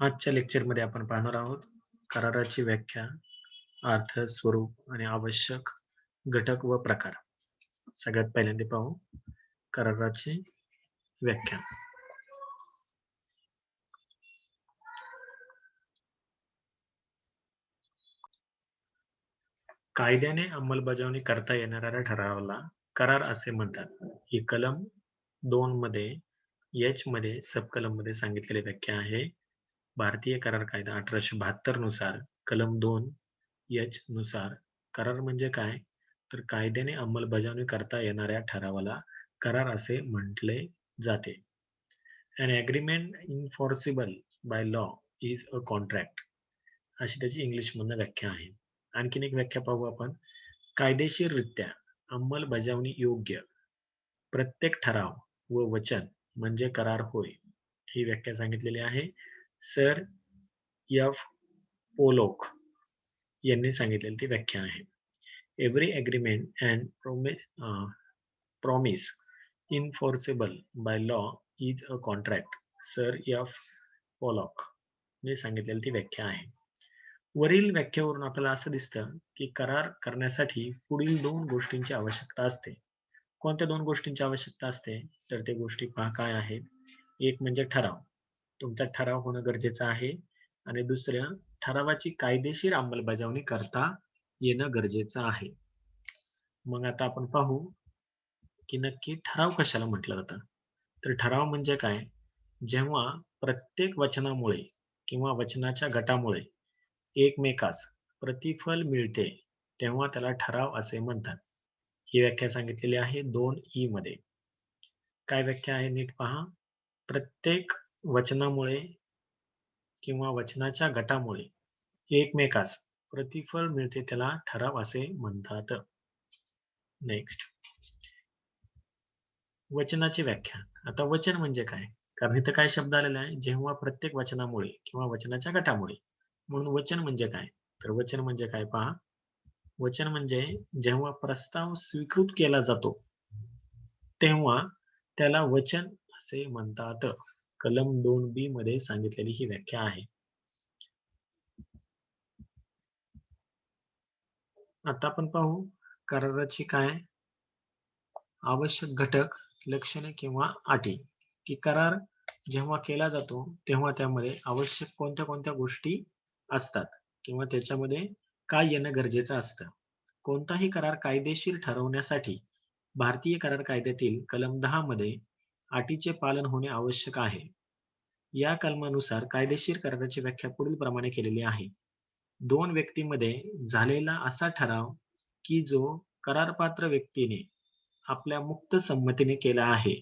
आजच्या लेक्चरमध्ये आपण पाहणार आहोत कराराची व्याख्या, अर्थ, स्वरूप आणि आवश्यक घटक व प्रकार. सगळ्यात पहिल्यांदा पाहू कराराची व्याख्या. कायद्याने अंमलबजावणी करता येणाऱ्या ठरावाला करार असे म्हणतात. ही कलम दोन मध्ये एच मध्ये सबकलममध्ये सांगितलेली व्याख्या आहे. भारतीय करार कायदा अठराशे बहात्तरनुसार कलम दोन एच नुसार करार म्हणजे काय? तर कायद्याने अंमलबजावणी करता येणाऱ्या ठरावाला करार असे म्हटले जाते. An agreement enforceable by law is a contract अशी त्याची इंग्लिशमधनं व्याख्या आहे. आणखीन एक व्याख्या पाहू आपण. कायदेशीररित्या अंमलबजावणी योग्य प्रत्येक ठराव व वचन म्हणजे करार होय. ही व्याख्या सांगितलेली आहे. सर एफ पोलोक यांनी सांगितलेली ती व्याख्या आहे. Every agreement and promise promise enforceable by law is a contract sir F Pollock ने सांगितलेली ती व्याख्या आहे. वरील व्याख्येवरून आपल्याला असं दिसतं की करार करण्यासाठी पुढील दोन गोष्टींची आवश्यकता असते. कोणत्या दोन गोष्टींची आवश्यकता असते? तर ते गोष्टी पहा काय आहेत. एक म्हणजे ठराव. तुमचा ठराव होणं गरजेचं आहे. आणि दुसऱ्या ठरावाची कायदेशीर अंमलबजावणी करता येणं गरजेचं आहे. मग आता आपण पाहू की नक्की ठराव कशाला म्हटलं जातं? तर ठराव म्हणजे काय? जेव्हा प्रत्येक वचनामुळे किंवा वचनाच्या गटामुळे एकमेकास प्रतिफल मिळते तेव्हा त्याला ठराव असे म्हणतात. ही व्याख्या सांगितलेली आहे दोन ई मध्ये. काय व्याख्या आहे नीट पहा. प्रत्येक वचनामुळे किंवा वचनाच्या गटामुळे एकमेकास प्रतिफल मिळते त्याला ठराव असे म्हणतात. नेक्स्ट वचनाची व्याख्या. आता वचन म्हणजे काय? कारण इथं काय शब्द आलेला आहे? जेव्हा प्रत्येक वचनामुळे किंवा वचनाच्या गटामुळे. म्हणून वचन म्हणजे काय? तर वचन म्हणजे काय पहा? वचन म्हणजे जेव्हा प्रस्ताव स्वीकृत केला जातो तेव्हा त्याला वचन असे म्हणतात. कलम दोन बी मध्ये सांगितलेली ही व्याख्या आहे. आता आपण पाहू कराराची काय आवश्यक घटक लक्षणे किंवा अटी. की करार जेव्हा केला जातो तेव्हा त्यामध्ये आवश्यक कोणत्या कोणत्या गोष्टी असतात किंवा त्याच्यामध्ये काय येणं गरजेचं असतं. कोणताही करार कायदेशीर ठरवण्यासाठी भारतीय करार कायद्यातील कलम दहा मध्ये अटीचे पालन होणे आवश्यक आहे. या कलमानुसार कायदेशीर कराराची व्याख्या पुढील प्रमाणे केलेली आहे. दोन व्यक्तीमध्ये झालेला असा ठराव की जो करारपात्र व्यक्तीने आपल्या मुक्त संमतीने केला आहे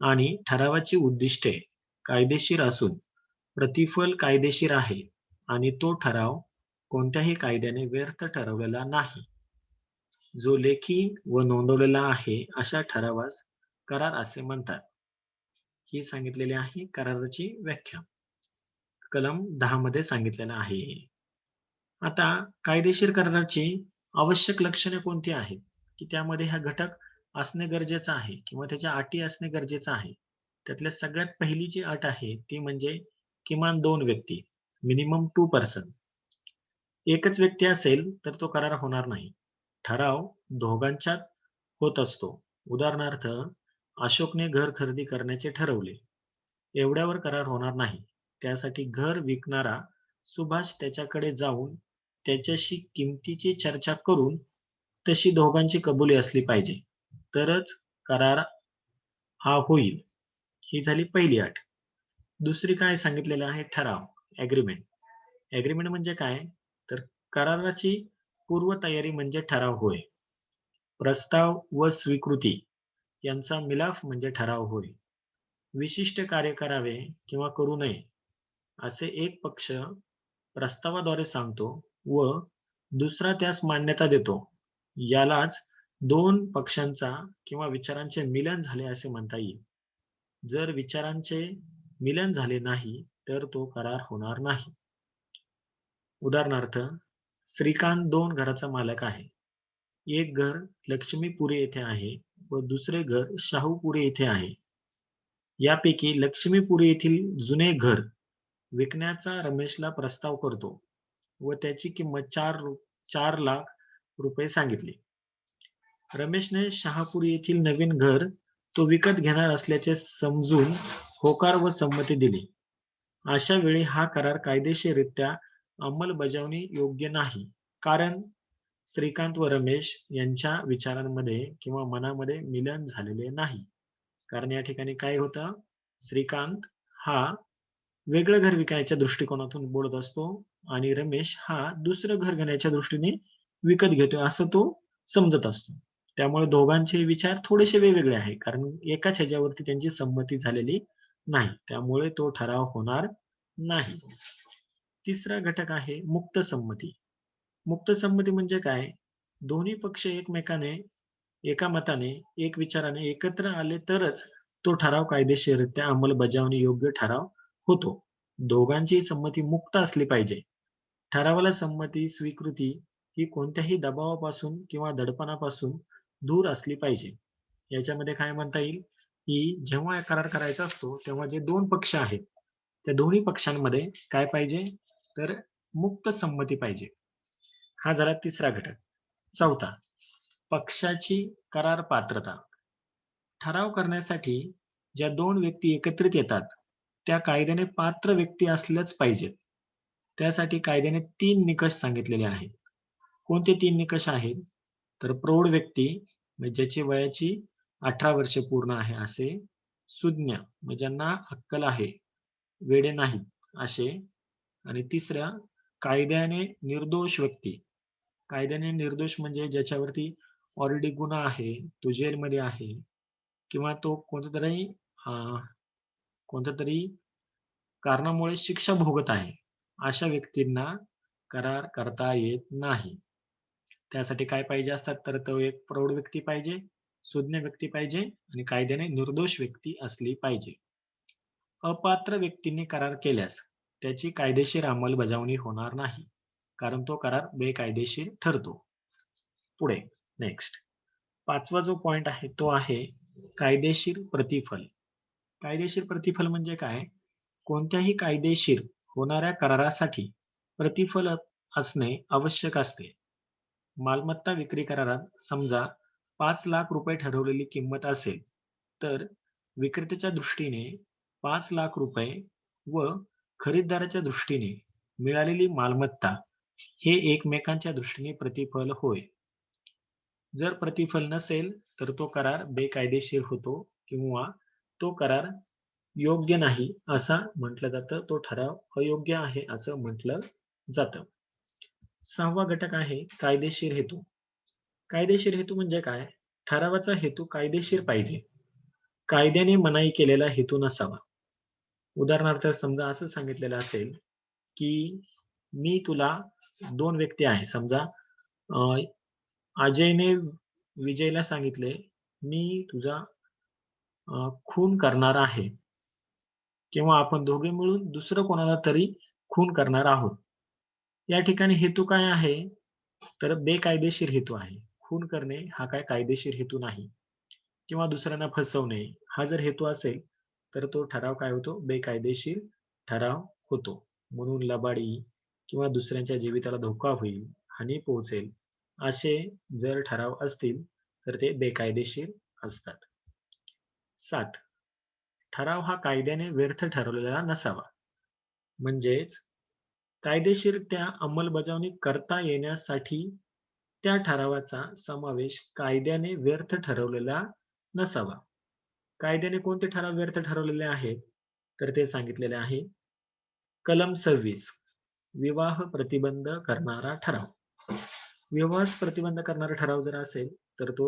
आणि ठरावाची उद्दिष्टे कायदेशीर असून प्रतिफल कायदेशीर आहे आणि तो ठराव कोणत्याही कायद्याने व्यर्थ ठरवलेला नाही. जो लेखी व नोंदवलेला आहे अशा ठरावास करार असे म्हणतात. ही सांगितलेली आहे कराराची व्याख्या. कलम दहा मध्ये सांगितलेलं आहे. आता कायदेशीर कराराची आवश्यक लक्षणे कोणती आहेत? की त्यामध्ये हा घटक असणे गरजेचं आहे किंवा त्याच्या अटी असणे गरजेचं आहे? त्यातल्या सगळ्यात पहिली जी अट आहे ती म्हणजे किमान दोन व्यक्ती मिनिमम टू पर्सन. एकच व्यक्ती असेल तर तो करार होणार नाही. ठराव दोघांच्यात होत असतो. उदाहरणार्थ अशोकने घर खरेदी करण्याचे ठरवले. एवढ्यावर करार होणार नाही. त्यासाठी घर विकणारा सुभाष त्याच्याकडे जाऊन त्याच्याशी किमतीची चर्चा करून तशी दोघांची कबुली असली पाहिजे. तरच करार हा होईल. ही झाली पहिली अट. दुसरी काय सांगितलेलं आहे? ठराव. ऍग्रीमेंट ऍग्रीमेंट म्हणजे काय? तर कराराची पूर्वतयारी म्हणजे ठराव होय. प्रस्ताव व स्वीकृती. यांचा मिलाफ म्हणजे ठराव होय. विशिष्ट कार्य करावे किंवा करू नये असे एक पक्ष प्रस्तावाद्वारे सांगतो व दुसरा त्यास मान्यता देतो. यालाच दोन पक्षांचा किंवा विचारांचे मिलन झाले असे म्हणता येईल. जर विचारांचे मिलन झाले नाही तर तो करार होणार नाही. उदाहरणार्थ श्रीकांत दोन घराचा मालक आहे. एक घर लक्ष्मीपुरी येथे आहे. व दुसरे घर शाहूपुरे येथे आहे. यापैकी लक्ष्मीपुरी येथील जुने घर विकण्याचा रमेशला प्रस्ताव करतो व त्याची किंमत चार चार लाख रुपये सांगितली. रमेशने शहापुरी येथील नवीन घर तो विकत घेणार असल्याचे समजून होकार व संमती दिली. अशा वेळी हा करार कायदेशीररित्या अंमलबजावणी योग्य नाही कारण श्रीकांत व रमेश यांच्या विचारांमध्ये किंवा मनामध्ये मिलन झालेले नाही. कारण या ठिकाणी काय होतं? श्रीकांत हा वेगळं घर विकायच्या दृष्टिकोनातून बोलत असतो आणि रमेश हा दुसरं घर घेण्याच्या दृष्टीने विकत घेतो असं तो समजत असतो. त्यामुळे दोघांचे विचार थोडेसे वेगवेगळे आहे. कारण एकाच ह्याच्यावरती त्यांची संमती झालेली नाही. त्यामुळे तो ठराव होणार नाही. तिसरा घटक आहे मुक्त संमती. मुक्त संमती म्हणजे काय? दोन्ही पक्ष एकमेकाने एका मताने एक विचाराने एकत्र आले तरच तो ठराव कायदेशीररित्या अंमलबजावणी योग्य ठराव होतो. दोघांची संमती मुक्त असली पाहिजे. ठरावाला संमती स्वीकृती ही कोणत्याही दबावापासून किंवा दडपणापासून दूर असली पाहिजे. याच्यामध्ये काय म्हणता येईल? की जेव्हा करार करायचा असतो तेव्हा जे दोन पक्ष आहेत त्या दोन्ही पक्षांमध्ये काय पाहिजे? तर मुक्त संमती पाहिजे. हा झाला तिसरा घटक. चौथा पक्षाची करार पात्रता. ठराव करण्यासाठी ज्या दोन व्यक्ती एकत्रित येतात त्या कायद्याने पात्र व्यक्ती असल्याच पाहिजेत. त्यासाठी कायद्याने तीन निकष सांगितलेले आहेत. कोणते तीन निकष आहेत? तर प्रौढ व्यक्ती म्हणजे ज्याची वयाची अठरा वर्षे पूर्ण आहे असे सुज्ञ म्हणजे ज्यांना अक्कल आहे वेडे नाहीत असे आणि तिसऱ्या कायद्याने निर्दोष व्यक्ती कायद्याने निर्दोष म्हणजे ज्याच्यावरती ऑलरेडी गुन्हा आहे तो जेलमध्ये आहे किंवा तो कोणत्या तरी कोणत्या तरी कारणामुळे शिक्षा भोगत आहे अशा व्यक्तींना करार करता येत नाही. त्यासाठी काय पाहिजे असतात? तर तो एक प्रौढ व्यक्ती पाहिजे सुज्ञ व्यक्ती पाहिजे आणि कायद्याने निर्दोष व्यक्ती असली पाहिजे. अपात्र व्यक्तींनी करार केल्यास त्याची कायदेशीर अंमलबजावणी होणार नाही. कारण तो करार बेकायदेशीर ठरतो. पुढे नेक्स्ट पाचवा जो पॉइंट आहे तो आहे कायदेशीर प्रतिफल. कायदेशीर प्रतिफल म्हणजे काय? कोणत्याही कायदेशीर होणाऱ्या करारासाठी प्रतिफल असणे आवश्यक असते. मालमत्ता विक्री करारात समजा पाच लाख रुपये ठरवलेली किंमत असेल तर विक्रेत्याच्या दृष्टीने पाच लाख रुपये व खरीददाराच्या दृष्टीने मिळालेली मालमत्ता हे एकमेकांच्या दृष्टीने प्रतिफल होय. जर प्रतिफल नसेल तर तो करार बेकायदेशीर होतो किंवा तो करार योग्य नाही असा म्हटलं जातं. तो ठराव अयोग्य आहे असं म्हटलं जातं. सहावा घटक आहे कायदेशीर हेतू. कायदेशीर हेतू म्हणजे काय? ठरावाचा हेतू कायदेशीर पाहिजे. कायद्याने मनाई केलेला हेतू नसावा. उदाहरणार्थ समजा असं सांगितलेलं असेल की मी तुला दोन व्यक्ती आहे समजा अजयने विजयला सांगितले मी तुझा खून करणार आहे. किंवा आपण दोघे मिळून दुसरं कोणाला तरी खून करणार आहोत. या ठिकाणी हेतू काय आहे? तर बेकायदेशीर हेतू आहे. खून करणे हा काय कायदेशीर हेतू नाही. किंवा दुसऱ्यांना फसवणे हा जर हेतू असेल तर तो ठराव काय होतो? बेकायदेशीर ठराव होतो. म्हणून लबाडी किंवा दुसऱ्यांच्या जीविताला धोका होईल हानी पोहोचेल असे जर ठराव असतील तर ते बेकायदेशीर असतात. सात. ठराव हा कायद्याने व्यर्थ ठरवलेला नसावा. म्हणजेच कायदेशीर त्या अंमलबजावणी करता येण्यासाठी त्या ठरावाचा समावेश कायद्याने व्यर्थ ठरवलेला नसावा. कायद्याने कोणते ठराव व्यर्थ ठरवलेले आहेत? तर ते सांगितलेले आहे कलम सव्वीस. विवाह प्रतिबंध करणारा ठराव. विवाह प्रतिबंध करणारा ठराव जर असेल तर तो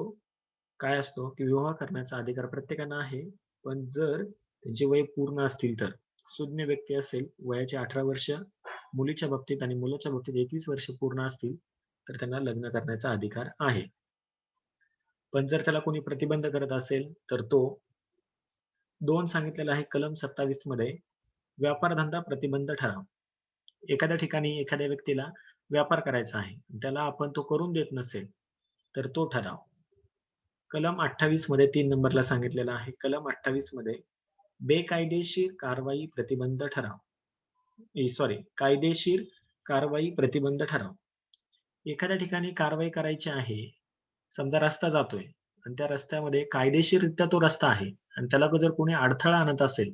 काय असतो? की विवाह करण्याचा अधिकार प्रत्येकाला आहे. पण जर त्यांचे वय पूर्ण असतील तर सुज्ञ व्यक्ती असेल वयाचे अठरा वर्ष मुलीच्या बाबतीत आणि मुलाच्या बाबतीत एकवीस वर्ष पूर्ण असतील तर त्यांना लग्न करण्याचा अधिकार आहे. पण जर त्याला कोणी प्रतिबंध करत असेल तर तो दोन सांगितलेला आहे कलम सत्तावीसमध्ये व्यापार धंदा प्रतिबंध ठराव. एखाद्या ठिकाणी एखाद्या व्यक्तीला व्यापार करायचा आहे त्याला आपण तो करून देत नसेल तर तो ठराव. कलम अठ्ठावीसमध्ये तीन नंबरला सांगितलेला आहे. कलम अठ्ठावीसमध्ये बेकायदेशीर कारवाई प्रतिबंध ठराव. सॉरी कायदेशीर कारवाई प्रतिबंध ठराव. एखाद्या ठिकाणी कारवाई करायची आहे समजा रस्ता जातोय आणि त्या रस्त्यामध्ये कायदेशीररित्या तो रस्ता आहे आणि त्याला जर कोणी अडथळा आणत असेल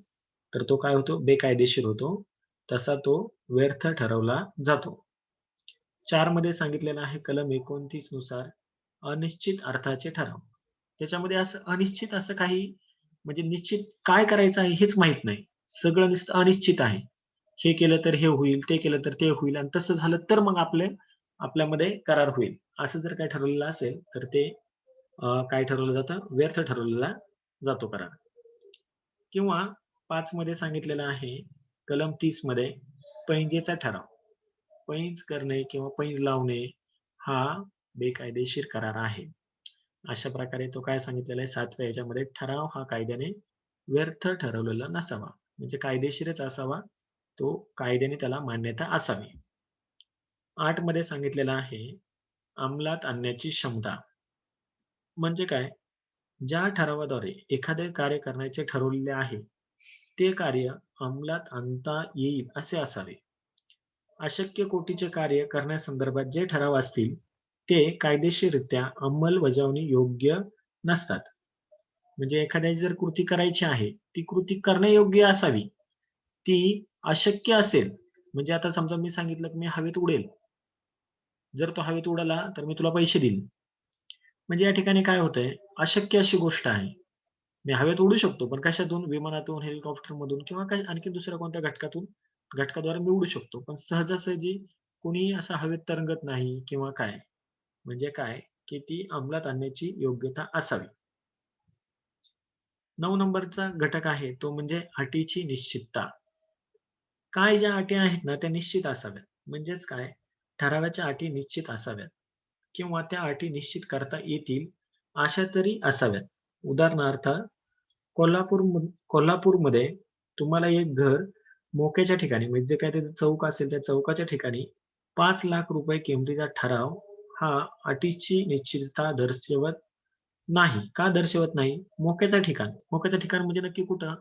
तर तो काय होतो? बेकायदेशीर होतो. तसा तो व्यर्थ ठरवला जातो. चारमध्ये सांगितलेला आहे कलम एकोणतीसनुसार अनिश्चित अर्थाचे ठराव. त्याच्यामध्ये असं अनिश्चित असं काही म्हणजे निश्चित काय करायचं आहे हेच माहीत नाही. सगळं नुसतं अनिश्चित आहे. हे केलं तर हे होईल ते केलं तर ते होईल आणि तसं झालं तर मग आपले आपल्यामध्ये करार होईल. असं जर काय ठरवलेलं असेल तर ते काय ठरवलं जातं? व्यर्थ ठरवलेला जातो करार. किंवा पाच मध्ये सांगितलेलं आहे कलम तीसमध्ये पैंजेचा ठराव. पैंज करणे किंवा पैंज लावणे हा बेकायदेशीर करार आहे. अशा प्रकारे तो काय सांगितलेला आहे? सातव्या याच्यामध्ये ठराव हा कायद्याने व्यर्थ ठरवलेला नसावा. म्हणजे कायदेशीरच असावा. तो कायद्याने त्याला मान्यता असावी. आठमध्ये सांगितलेलं आहे अंमलात आणण्याची क्षमता. म्हणजे काय? ज्या ठरावाद्वारे एखादे कार्य करण्याचे ठरवलेले आहे ते कार्य अंमलात आणता येईल असे असावे. अशक्य कोटीचे कार्य करण्यासंदर्भात जे ठराव असतील ते कायदेशीररित्या अंमलबजावणी योग्य नसतात. म्हणजे एखाद्याची जर कृती करायची आहे ती कृती करणे योग्य असावी. ती अशक्य असेल म्हणजे आता समजा मी सांगितलं की मी हवेत उडेल. जर तो हवेत उडाला तर मी तुला पैसे देईल म्हणजे या ठिकाणी काय होतंय? अशक्य अशी गोष्ट आहे. मी हवेत उडू शकतो पण कशातून? विमानातून हेलिकॉप्टर मधून किंवा आणखी दुसऱ्या कोणत्या घटकातून? घटकाद्वारे मी उडू शकतो पण सहजासहजी कोणी असं हवेत तरंगत नाही किंवा काय? म्हणजे काय? की ती अंमलात आणण्याची योग्यता असावी. नऊ नंबरचा घटक आहे तो म्हणजे अटीची निश्चितता. काय ज्या अटी आहेत ना त्या निश्चित असाव्यात. म्हणजेच काय? ठरावाच्या अटी निश्चित असाव्यात. किंवा त्या अटी निश्चित करता येतील अशा तरी असाव्यात. उदाहरणार्थ कोल्हापूर कोल्हापूरमध्ये तुम्हाला एक घर मोक्याच्या ठिकाणी म्हणजे जे काय ते चौक असेल त्या चौकाच्या ठिकाणी पाच लाख रुपये किमतीचा ठराव हा अटीची निश्चितता दर्शवत नाही. का दर्शवत नाही? मोक्याचं ठिकाण. मोक्याचं ठिकाण म्हणजे नक्की कुठं?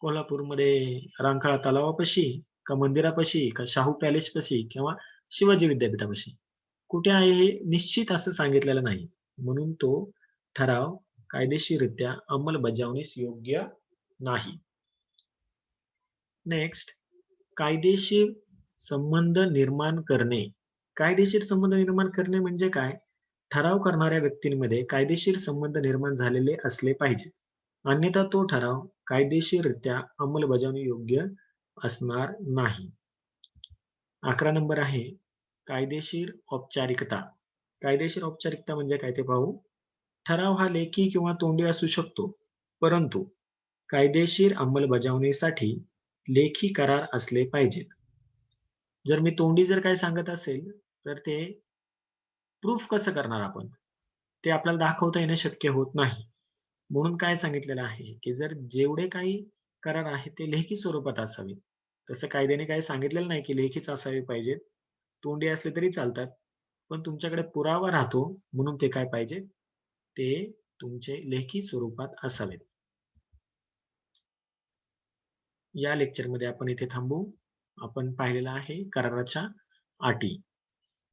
कोल्हापूरमध्ये रांकाळा तलावापाशी का मंदिरापाशी का शाहू पॅलेसपाशी किंवा शिवाजी विद्यापीठापाशी. कुठे आहे हे निश्चित असं सांगितलेलं नाही. म्हणून तो ठराव कायदेशीररित्या अंमलबजावणीस योग्य नाही. नेक्स्ट कायदेशीर संबंध निर्माण करणे. कायदेशीर संबंध निर्माण करणे म्हणजे काय? ठराव करणाऱ्या व्यक्तींमध्ये कायदेशीर संबंध निर्माण झालेले असले पाहिजे. अन्यथा तो ठराव कायदेशीररित्या अंमलबजावणी योग्य असणार नाही. अकरा नंबर आहे कायदेशीर औपचारिकता. कायदेशीर औपचारिकता म्हणजे काय ते पाहू? ठराव हा लेखी किंवा तोंडी असू शकतो. परंतु कायदेशीर अंमलबजावणीसाठी लेखी करार असले पाहिजेत. जर मी तोंडी जर काय सांगत असेल तर ते प्रूफ कसं करणार आपण? ते आपल्याला दाखवता येणं शक्य होत नाही. म्हणून काय सांगितलेलं आहे की जर जेवढे काही करार आहेत ते लेखी स्वरूपात असावे. तसं कायद्याने काही सांगितलेलं नाही की लेखीच असावे पाहिजेत. तोंडी असले तरी चालतात. पण तुमच्याकडे पुरावा राहतो म्हणून ते काय पाहिजे ते तुमचे लेखी स्वरूपात असावेत. या लेक्चरमध्ये आपण इथे थांबू. आपण पाहिलेला आहे कराराच्या अटी.